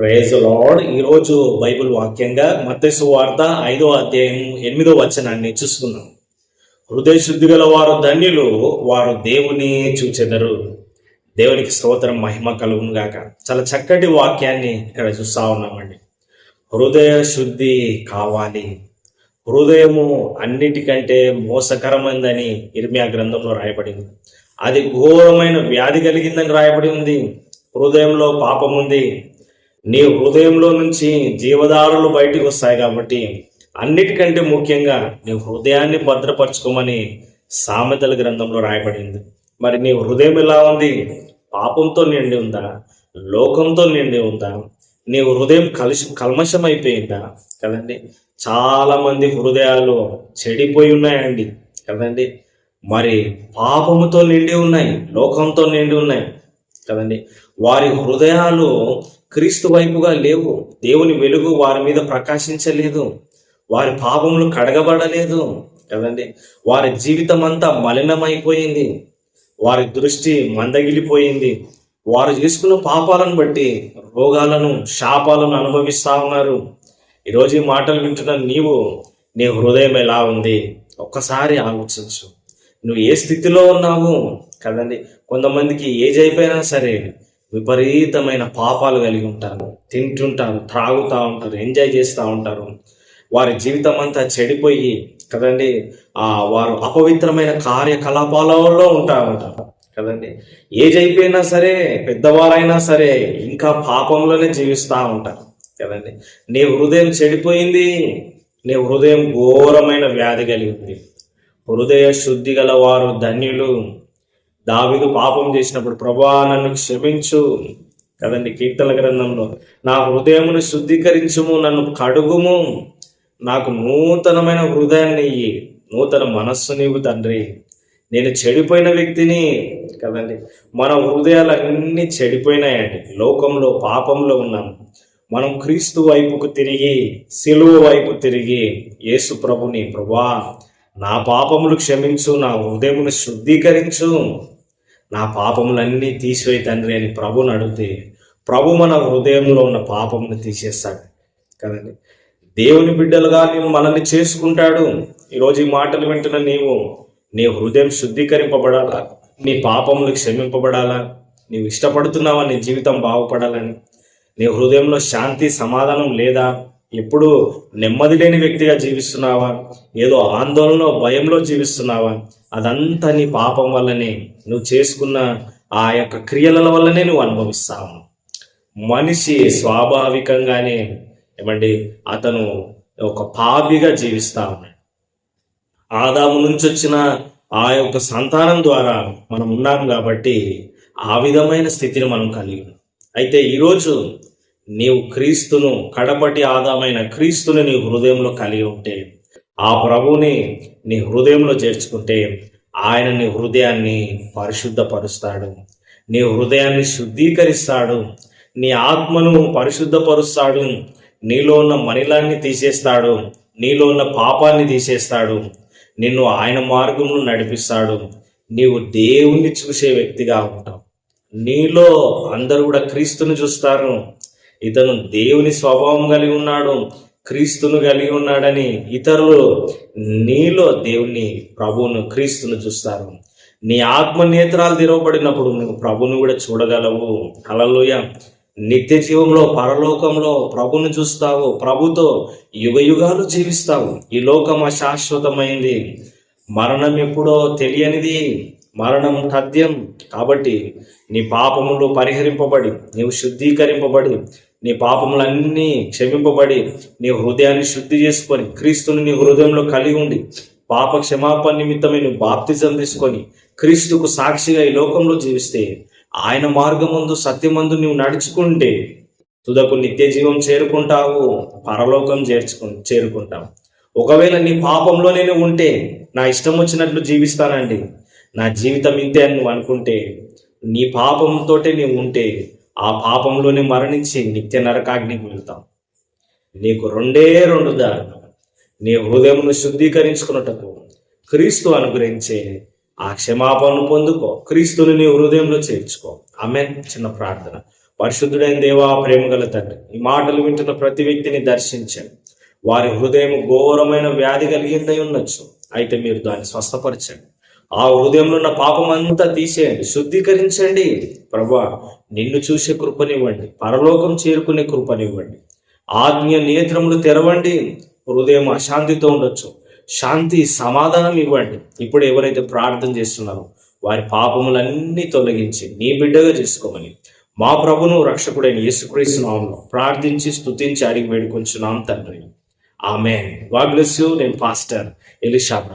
Praise lord ఈరోజు Bible వాక్యంగా మత్స్సు వార్త ఐదో అధ్యాయం ఎనిమిదో వచనాన్ని చూసుకున్నాం హృదయ శుద్ధి గల వారు ధన్యులు వారు దేవుని చూచెదరు. దేవునికి స్తోత్రం మహిమ కలుగును గాక. చాలా చక్కటి వాక్యాన్ని ఇక్కడ చూస్తా ఉన్నామండి. హృదయ శుద్ధి కావాలి. హృదయము అన్నిటికంటే మోసకరమైందని ఇర్మియా గ్రంథంలో రాయబడింది. అది ఘోరమైన వ్యాధి కలిగిందని రాయబడి ఉంది. హృదయంలో పాపం ఉంది. నీ హృదయంలో నుంచి జీవదారులు బయటికి వస్తాయి కాబట్టి అన్నిటికంటే ముఖ్యంగా నీ హృదయాన్ని భద్రపరచుకోమని సామెతల గ్రంథంలో రాయబడింది. మరి నీ హృదయం ఎలా ఉంది? పాపంతో నిండి ఉందా? లోకంతో నిండి ఉందా? నీ హృదయం కలుష కల్మషం అయిపోయిందా కదండి? చాలా మంది హృదయాలు చెడిపోయి ఉన్నాయండి. కదండి? మరి పాపముతో నిండి ఉన్నాయి లోకంతో నిండి ఉన్నాయి. కదండి? వారి హృదయాలు క్రీస్తు వైపుగా లేవు. దేవుని వెలుగు వారి మీద ప్రకాశించలేదు. వారి పాపములు కడగబడలేదు కదండి? వారి జీవితం అంతా మలినమైపోయింది. వారి దృష్టి మందగిలిపోయింది. వారు చేసుకున్న పాపాలను బట్టి రోగాలను శాపాలను అనుభవిస్తా ఉన్నారు. ఈరోజు ఈ మాటలు వింటున్న నీవు నీ హృదయం ఎలా ఉంది? ఒక్కసారి ఆలోచించు. నువ్వు ఏ స్థితిలో ఉన్నావు? కదండి కొంతమందికి ఏజ్ అయిపోయినా సరే విపరీతమైన పాపాలు కలిగి ఉంటారు తింటుంటారు త్రాగుతూ ఉంటారు ఎంజాయ్ చేస్తూ ఉంటారు. వారి జీవితం అంతా చెడిపోయి కదండి ఆ వారు అపవిత్రమైన కార్యకలాపాలలో ఉంటా ఉంటారు కదండి ఏజ్ అయిపోయినా సరే పెద్దవారైనా సరే ఇంకా పాపంలోనే జీవిస్తూ ఉంటారు. కదండి నీ హృదయం చెడిపోయింది నీ హృదయం ఘోరమైన వ్యాధి కలిగింది. హృదయ శుద్ధి గల వారు ధన్యులు. దావిదు పాపం చేసినప్పుడు ప్రభా నన్ను క్షమించు. కదండి కీర్తన గ్రంథంలో నా హృదయమును శుద్ధీకరించుము నన్ను కడుగుము. నాకు నూతనమైన హృదయాన్ని ఇయ్యి నూతన మనస్సు నీవు తండ్రి. నేను చెడిపోయిన వ్యక్తిని. కదండి మన హృదయాలు అన్ని చెడిపోయినాయండి. లోకంలో పాపంలో ఉన్నాం. మనం క్రీస్తు వైపుకు తిరిగి సిలువ వైపు తిరిగి యేసు ప్రభుని ప్రభా నా పాపములు క్షమించు నా హృదయమును శుద్ధీకరించు. నా పాపములన్నీ తీసివేయి తండ్రి అని ప్రభుని అడిగితే ప్రభు మన హృదయంలో ఉన్న పాపమును తీసేస్తాడు కదండి. దేవుని బిడ్డలుగా నీవు మనల్ని చేసుకుంటాడు. ఈరోజు ఈ మాటలు వింటున్న నీవు నీ హృదయం శుద్ధీకరింపబడాలా? నీ పాపములు క్షమింపబడాలా? నీవు ఇష్టపడుతున్నావా? నీ జీవితం బాగుపడాలని? నీ హృదయంలో శాంతి సమాధానం లేదా? ఎప్పుడు నెమ్మది లేని వ్యక్తిగా జీవిస్తున్నావా? ఏదో ఆందోళనలో భయంలో జీవిస్తున్నావా? అదంతా నీ పాపం వల్లనే నువ్వు చేసుకున్న ఆ యొక్క క్రియల వల్లనే నువ్వు అనుభవిస్తావు. మనిషి స్వాభావికంగానే ఏమండి అతను ఒక పాపిగా జీవిస్తా ఉన్నాడు. ఆదాము నుంచి వచ్చిన ఆ యొక్క సంతానం ద్వారా మనం ఉన్నాం కాబట్టి ఆ విధమైన స్థితిని మనం కలిగి ఉన్నాం. అయితే ఈరోజు నీవు క్రీస్తును కడపటి ఆదామైన క్రీస్తుని నీ హృదయంలో కలిగి ఉంటే ఆ ప్రభుని నీ హృదయంలో చేర్చుకుంటే ఆయన నీ హృదయాన్ని పరిశుద్ధపరుస్తాడు. నీ హృదయాన్ని శుద్ధీకరిస్తాడు. నీ ఆత్మను పరిశుద్ధపరుస్తాడు. నీలో ఉన్న మనిలాన్ని తీసేస్తాడు. నీలో ఉన్న పాపాన్ని తీసేస్తాడు. నిన్ను ఆయన మార్గంలో నడిపిస్తాడు. నీవు దేవుణ్ణి చూసే వ్యక్తిగా ఉంటావు. నీలో అందరూ కూడా క్రీస్తుని చూస్తారు. ఇతను దేవుని స్వభావం కలిగి ఉన్నాడు క్రీస్తును కలిగి ఉన్నాడని ఇతరులు నీలో దేవుని ప్రభువును క్రీస్తును చూస్తారు. నీ ఆత్మ నేత్రాలు తెరవబడినప్పుడు నువ్వు ప్రభుని కూడా చూడగలవు. అలలోయ నిత్య జీవంలో పరలోకంలో ప్రభుని చూస్తావు. ప్రభుతో యుగ యుగాలు జీవిస్తావు. ఈ లోకం అశాశ్వతమైంది. మరణం ఎప్పుడో తెలియనిది. మరణం తథ్యం. కాబట్టి నీ పాపములు పరిహరింపబడి నీవు శుద్ధీకరింపబడి నీ పాపములన్నీ క్షమింపబడి నీ హృదయాన్ని శుద్ధి చేసుకొని క్రీస్తుని నీ హృదయంలో కలిగి ఉండి పాప క్షమాపణ నిమిత్తమే నువ్వు బాప్తిజం తీసుకొని క్రీస్తుకు సాక్షిగా ఈ లోకంలో జీవిస్తే ఆయన మార్గమందు సత్యమందు నువ్వు నడుచుకుంటే తుదకు నిత్య జీవం చేరుకుంటావు పరలోకం చేర్చుకు చేరుకుంటావు. ఒకవేళ నీ పాపంలో నేను ఉంటే నా ఇష్టం వచ్చినట్లు జీవిస్తానండి. నా జీవితం ఇంతే అని నువ్వు అనుకుంటే నీ పాపంతోటే నీవు ఉంటే ఆ పాపంలోనే మరణించి నిత్య నరకాగ్నికి వెళ్తాం. నీకు రెండే రెండు దారులు నీ హృదయమును శుద్ధీకరించుకున్నటకు క్రీస్తు అనుగ్రహించే ఆ క్షమాపణను పొందుకో. క్రీస్తుని నీ హృదయంలో చేర్చుకో. ఆమె చిన్న ప్రార్థన. పరిశుద్ధుడైన దేవా ప్రేమ గల తండ్రి ఈ మాటలు వింటున్న ప్రతి వ్యక్తిని దర్శించండి. వారి హృదయం ఘోరమైన వ్యాధి కలిగిందై ఉండొచ్చు. అయితే మీరు దాన్ని స్వస్థపరచండి. ఆ హృదయంలో ఉన్న పాపం అంతా తీసేయండి శుద్ధీకరించండి. ప్రభా నిన్ను చూసే కృపనివ్వండి పరలోకం చేరుకునే కృపనివ్వండి. ఆత్మీయ నేత్రములు తెరవండి హృదయం అశాంతితో ఉండొచ్చు. శాంతి సమాధానం ఇవ్వండి. ఇప్పుడు ఎవరైతే ప్రార్థన చేస్తున్నారో వారి పాపములన్నీ తొలగించి నీ బిడ్డగా చేసుకోమని. మా ప్రభును రక్షకుడైన యేసుక్రీస్తు నామంలో ప్రార్థించి స్తుతించి అడిగి వేడుకొంచున్నాం తండ్రి. ఆమె గాడ్ బ్లెస్ యూ నేను పాస్టర్ ఎలిషా